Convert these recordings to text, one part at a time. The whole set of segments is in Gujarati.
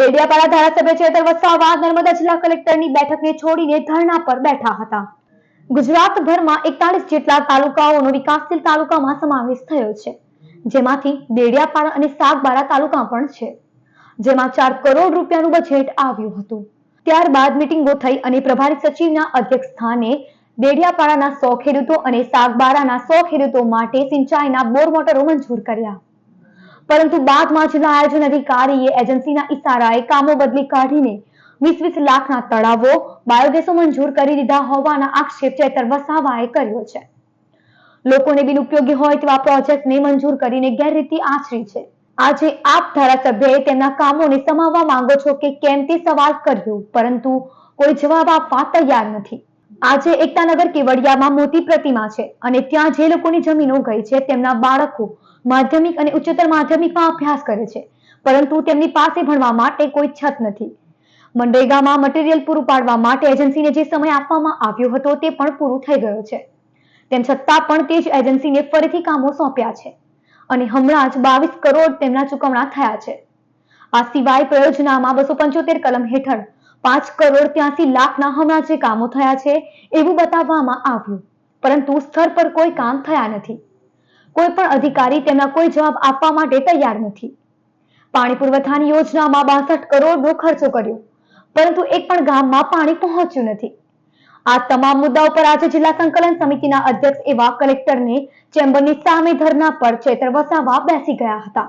ડેડિયાપાડા ધારાસભ્ય ચેતર વસાવા નર્મદા જિલ્લા કલેક્ટરની બેઠકને છોડીને ધરણા પર બેઠા હતા. ગુજરાતભરમાં એકતાલીસ જેટલા તાલુકાઓનો વિકાસશીલ તાલુકામાં સમાવેશ થયો છે. જેમાંથી ડેડિયાપાડા અને સાગબારા તાલુકા પણ છે. જેમાં ચાર કરોડ રૂપિયાનું બજેટ આવ્યું હતું. ત્યારબાદ મિટિંગો થઈ અને પ્રભારી સચિવના અધ્યક્ષ સ્થાને ડેડિયાપાડાના સો ખેડૂતો અને સાગબારાના સો ખેડૂતો માટે સિંચાઈના બોર મોટરો મંજૂર કર્યા. પરંતુ બાદમાં જિલ્લા આયોજન અધિકારીએ એજન્સીના ઇશારાએ કામો બદલી કાઢીને વીસ વીસ લાખના તળાવો બાયોગેસો મંજૂર કરી દીધા હોવાના આક્ષેપ ચેતર વસાવાએ કર્યો છે. લોકોને બિનઉપયોગી હોય તેવા પ્રોજેક્ટને મંજૂર કરીને ગેરરીતિ આચરી છે. આજે આપ ધારાસભ્યએ તેમના કામોને સમાવવા માંગો છો કે કેમ તે સવાલ કર્યો, પરંતુ કોઈ જવાબ આપવા તૈયાર નથી. આજે એકતાનગર કેવડિયામાં મોટી પ્રતિમા છે અને ત્યાં જે લોકોની જમીનો ગઈ છે તેમના બાળકો માધ્યમિક અને ઉચ્ચતર માધ્યમિકમાં અભ્યાસ કરે છે. પરંતુ તેમની પાસે ભણવા માટે કોઈ છત નથી. મનરેગામાં મટીરીયલ પૂરું પાડવા માટે એજન્સીને જે સમય આપવામાં આવ્યો હતો તે પણ પૂરું થઈ ગયો છે. તેમ છતાં પણ તે જ એજન્સીને ફરીથી કામો સોંપ્યા છે અને હમણાં જ બાવીસ કરોડ તેમના ચૂકવણા થયા છે. આ સિવાય પ્રયોજનામાં બસો પંચોતેર કલમ હેઠળ પાંચ કરોડ ત્યાસી લાખના હમણાં જે કામો થયા છે, એવું બતાવવામાં આવ્યું. પરંતુ સ્થળ પર કોઈ કામ થયા નથી. કોઈ પણ અધિકારી તેમના કોઈ જવાબ આપવા માટે તૈયાર નથી. પાણી પુરવઠાની યોજનામાં બાસઠ કરોડનો ખર્ચો કર્યો, પરંતુ એક પણ ગામમાં પાણી પહોંચ્યું નથી. આ તમામ મુદ્દાઓ પર આજે જિલ્લા સંકલન સમિતિના અધ્યક્ષ એવા કલેક્ટરને ચેમ્બરની સામે ધરના પર ચેતર વસાવા બેસી ગયા હતા.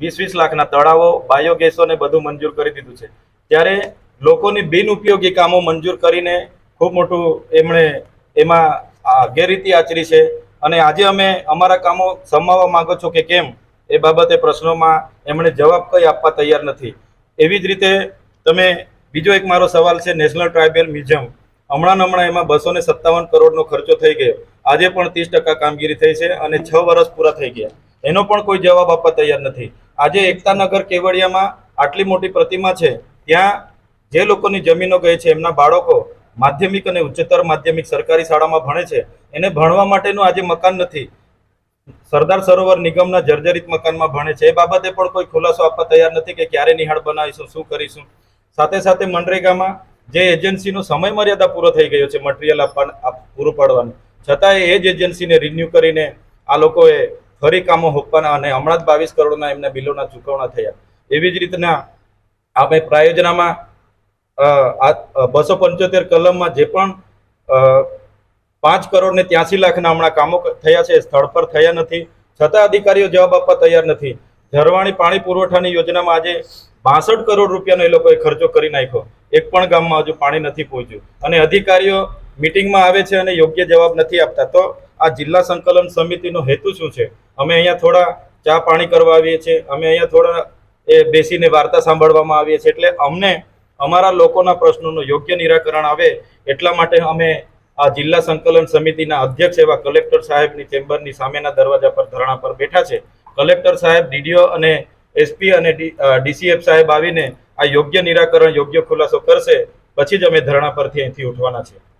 વીસ વીસ લાખના તળાવો, બાયોગેસો ને બધું મંજૂર કરી દીધું છે. ત્યારે લોકોની બિનઉપયોગી કામો મંજૂર કરીને ખૂબ મોટું એમણે એમાં ગેરરીતિ આચરી છે. અને આજે અમે અમારા કામો સમાવવા માંગો છો કે કેમ, એ બાબતે પ્રશ્નોમાં એમણે જવાબ કંઈ આપવા તૈયાર નથી. એવી જ રીતે તમે બીજો એક મારો સવાલ છે, નેશનલ ટ્રાઇબલ મ્યુઝિયમ. હમણાં હમણાં એમાં બસો ને સત્તાવન કરોડનો ખર્ચો થઈ ગયો. આજે પણ ત્રીસ ટકા કામગીરી થઈ છે અને છ વર્ષ પૂરા થઈ ગયા. એનો પણ કોઈ જવાબ આપવા તૈયાર નથી. આજે એકતાનગર કેવડિયામાં આટલી મોટી પ્રતિમા છે, ત્યાં જે લોકોની જમીનો ગઈ છે, એમના બાળકો માધ્યમિક અને ઉચ્ચતર માધ્યમિક સરકારી શાળામાં ભણે છે. એને ભણવા માટેનું આજે મકાન નથી. સરદાર સરોવર નિગમના જર્જરિત મકાનમાં ભણે છે. એ બાબતે પણ કોઈ ખુલાસો આપવા તૈયાર નથી કે ક્યારે નિહાળ બનાવીશું, શું કરીશું. સાથે સાથે મનરેગામાં જે એજન્સીનો સમય મર્યાદા પૂરો થઈ ગયો છે, મટીરિયલ આપવા પૂરું પાડવાનું. છતાં એ જ એજન્સીને રિન્યુ કરીને આ લોકોએ ફરી કામો હોપવાના અને હમણાં જ બાવીસ કરોડના એમના બિલોના ચૂકવણા થયા. એવી જ રીતના આપણે પ્રાયોજનામાં બસો પંચોતેર કલમમાં જે પણ પાંચ કરોડ ને ત્યાસી લાખના હમણાં કામો થયા છે સ્થળ પર થયા નથી. છતાં અધિકારીઓ જવાબ આપવા તૈયાર નથી. ઝરવાણી પાણી પુરવઠાની યોજનામાં આજે બાસઠ કરોડ રૂપિયાનો એ લોકોએ ખર્ચો કરી નાખ્યો. એક પણ ગામમાં હજુ પાણી નથી પહોંચ્યું. અને અધિકારીઓ મિટિંગમાં આવે છે અને યોગ્ય જવાબ નથી આપતા. તો આ જિલ્લા સંકલન સમિતિનો હેતુ શું છે? અમે અહીંયા થોડા ચા પાણી કરવા આવીએ છીએ. અમે અહીંયા થોડા એ બેસીને વાર્તા સાંભળવામાં આવીએ છીએ. એટલે અમને અમારા લોકોના પ્રશ્નોનું યોગ્ય નિરાકરણ આવે એટલા માટે અમે આ જિલ્લા સંકલન સમિતિના અધ્યક્ષ એવા કલેક્ટર સાહેબની ચેમ્બરની સામેના દરવાજા પર ધરણા પર બેઠા છે. કલેક્ટર સાહેબ, ડીડીઓ અને એસપી અને ડીસીએફ સાહેબ આવીને આ યોગ્ય નિરાકરણ, યોગ્ય ખુલાસો કરશે. પછી જ અમે ધરણા પરથી અહીંથી ઉઠવાના છે